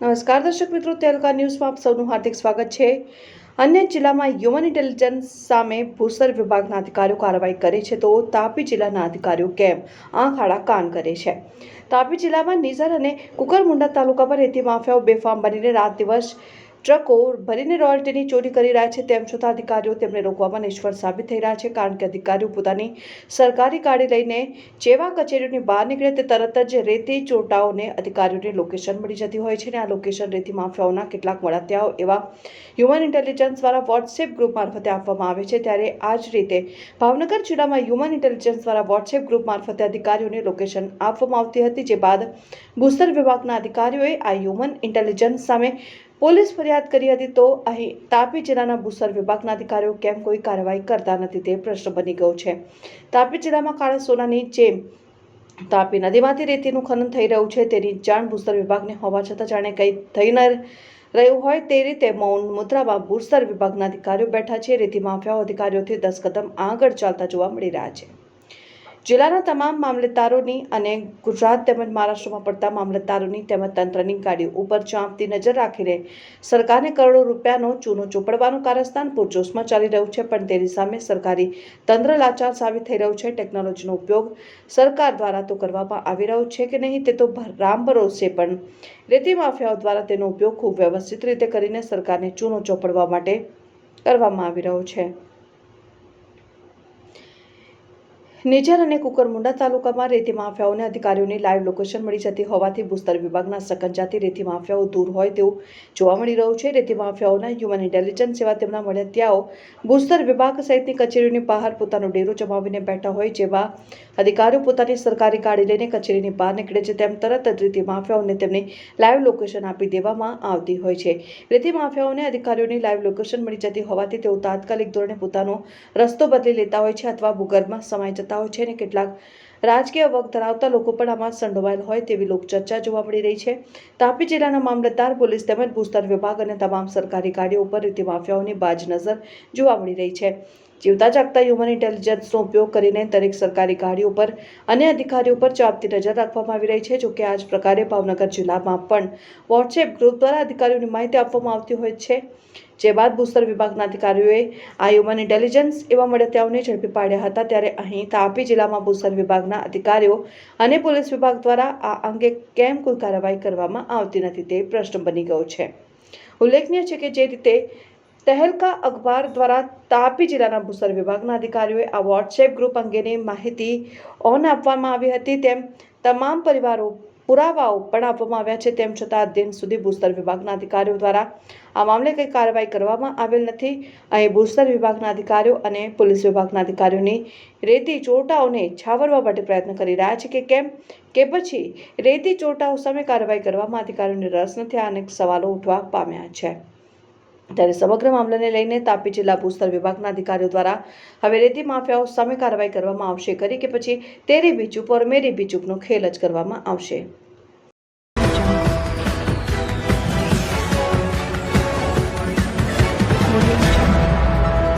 નમસ્કાર દર્શક મિત્રો, તેલકા ન્યૂઝમાં આપ સૌનું હાર્દિક સ્વાગત છે. અન્ય જિલ્લામાં હ્યુમન ઇન્ટેલિજન્સ સામે ભૂસર વિભાગના અધિકારીઓ કાર્યવાહી કરે છે તો તાપી જિલ્લાના અધિકારીઓ કેમ આંખ આડા કાન કરે છે? તાપી જિલ્લામાં નિઝર અને કુકરમુંડા તાલુકા પર રેતી માફિયાઓ બેફામ બનીને રાત દિવસ ટ્રકો ભરીને રોયલ્ટીની ચોરી કરી રહ્યા છે તેમ છતાં અધિકારીઓ તેમને રોકવામાં નિષ્ફળ સાબિત થઈ રહ્યા છે કારણ કે અધિકારીઓ પોતાની સરકારી ગાડી લઈને જેવા કચેરીઓની બહાર નીકળે તે તરત જ રેતી ચોટાઓને અધિકારીઓને લોકેશન મળી જતી હોય છે અને આ લોકેશન રેતી માફિયાઓના કેટલાક મળતિયાઓ એવા હ્યુમન ઇન્ટેલિજન્સ દ્વારા વોટ્સએપ ગ્રુપ મારફતે આપવામાં આવે છે. ત્યારે આ જ રીતે ભાવનગર જિલ્લામાં હ્યુમન ઇન્ટેલિજન્સ દ્વારા વોટ્સએપ ગ્રુપ મારફતે અધિકારીઓને લોકેશન આપવામાં આવતી હતી. જે બાદ ભૂસ્તર વિભાગના અધિકારીઓએ આ હ્યુમન ઇન્ટેલિજન્સ સામે પોલીસ ફરિયાદ કરી હતી તો અહીં તાપી જિલ્લાના ભૂસર વિભાગના અધિકારીઓ કેમ કોઈ કાર્યવાહી કરતા નથી તે પ્રશ્ન બની ગયો છે. તાપી જિલ્લામાં કાળા સોનાની જેમ તાપી નદીમાંથી રેતીનું ખનન થઈ રહ્યું છે તેની જાણ ભૂસર વિભાગને હોવા છતાં જાણે કંઈ થઈ ન રહ્યું હોય તે રીતે મૌન મુદ્રામાં ભૂસર વિભાગના અધિકારીઓ બેઠા છે. રેતી માફિયાઓ અધિકારીઓથી દસ કદમ આગળ ચાલતા જોવા મળી રહ્યા છે. જિલ્લાના તમામ મામલતદારોની અને ગુજરાત તેમજ મહારાષ્ટ્રમાં પડતા મામલતદારોની તેમજ તંત્રની ગાડીઓ ઉપર ચાંપતી નજર રાખીને સરકારને કરોડો રૂપિયાનો ચૂનો ચોપડવાનું કારસ્થાન પૂરજોશમાં ચાલી રહ્યું છે, પણ તેની સામે સરકારી તંત્ર લાચાર સાબિત થઈ રહ્યું છે. ટેકનોલોજીનો ઉપયોગ સરકાર દ્વારા તો કરવામાં આવી રહ્યો છે કે નહીં તે તો રામ ભરોસે, પણ રેતી માફિયાઓ દ્વારા તેનો ઉપયોગ ખૂબ વ્યવસ્થિત રીતે કરીને સરકારને ચૂનો ચોપડવા માટે કરવામાં આવી રહ્યો છે. નિઝર અને કુકરમુંડા તાલુકામાં રેતી માફિયાઓને અધિકારીઓની લાઈવ લોકેશન મળી જતી હોવાથી ભૂસ્તર વિભાગના સકંજાથી રેતી માફિયાઓ દૂર હોય તેવું જોવા મળી રહ્યું છે. રેતી માફિયાઓના હ્યુમન ઇન્ટેલિજન્સ જેવા તેમના મળતિયાઓ ભૂસ્તર વિભાગ સહિતની કચેરીઓની બહાર પોતાનો ડેરો જમાવીને બેઠા હોય જેવા અધિકારીઓ પોતાની સરકારી ગાડી લઈને કચેરીની બહાર નીકળે છે તેમ તરત જ રેતી માફિયાઓને તેમની લાઈવ લોકેશન આપી દેવામાં આવતી હોય છે. રેતી માફિયાઓને અધિકારીઓની લાઈવ લોકેશન મળી જતી હોવાથી તેઓ તાત્કાલિક ધોરણે પોતાનો રસ્તો બદલી લેતા હોય છે અથવા ભૂગર્ભમાં સમાઈ જતા હોય છે અને કેટલાક રાજકીય વગ ધરાવતા લોકો પણ આમાં સંડોવાયેલ હોય તેવી લોકચર્ચા જોવા મળી રહી છે. તાપી જિલ્લાના મામલતદાર, પોલીસ તેમજ ભૂસ્તર વિભાગ અને તમામ સરકારી ગાડીઓ ઉપર રીતિ માફિયાઓની બાજ નજર જોવા મળી રહી છે. જીવતા જાગતા હ્યુમન ઇન્ટેલિજન્સનો ઉપયોગ કરીને દરેક સરકારી ગાડીઓ પર અને અધિકારીઓ પર ચાપતી નજર રાખવામાં આવી રહી છે. જોકે આ જ પ્રકારે ભાવનગર જિલ્લામાં પણ વોટ્સએપ ગ્રુપ દ્વારા અધિકારીઓની માહિતી આપવામાં આવતી હોય છે. જે બાદ ભૂસ્તર વિભાગના અધિકારીઓએ આ હ્યુમન ઇન્ટેલિજન્સ એવા મળતિયાઓને ઝડપી પાડ્યા હતા ત્યારે અહીં તાપી જિલ્લામાં ભૂસ્તર વિભાગના અધિકારીઓ અને પોલીસ વિભાગ દ્વારા આ અંગે કેમ કોઈ કાર્યવાહી કરવામાં આવતી નથી તે પ્રશ્ન બની ગયો છે. ઉલ્લેખનીય છે કે જે રીતે તહેલકા અખબાર દ્વારા તાપી જિલ્લાના ભૂસ્તર વિભાગના અધિકારીઓએ આ વોટ્સએપ ગ્રુપ અંગેની માહિતી ઓન આપવામાં આવી હતી તેમ તમામ પરિવારો પુરાવાઓ પણ આપવામાં આવ્યા છે. તેમ છતાં દિન સુધી ભૂસ્તર વિભાગના અધિકારીઓ દ્વારા આ મામલે કંઈ કાર્યવાહી કરવામાં આવેલ નથી. અહીં ભૂસ્તર વિભાગના અધિકારીઓ અને પોલીસ વિભાગના અધિકારીઓની રેતી ચોટાઓને છાવરવા માટે પ્રયત્ન કરી રહ્યા છે કે કેમ? કે પછી રેતી ચોટાઓ સામે કાર્યવાહી કરવામાં અધિકારીઓને રસ નથી. અનેક સવાલો ઉઠવા પામ્યા છે. ત્યારે સમગ્ર મામલાને લઈને તાપી જિલ્લા ભૂસ્તર વિભાગના અધિકારીઓ દ્વારા હવે રેતી માફિયાઓ સામે કાર્યવાહી કરવામાં આવશે. કરી કે પછી તેરી બીચુપ ઓર મેરી બીચુપનો ખેલ જ કરવામાં આવશે.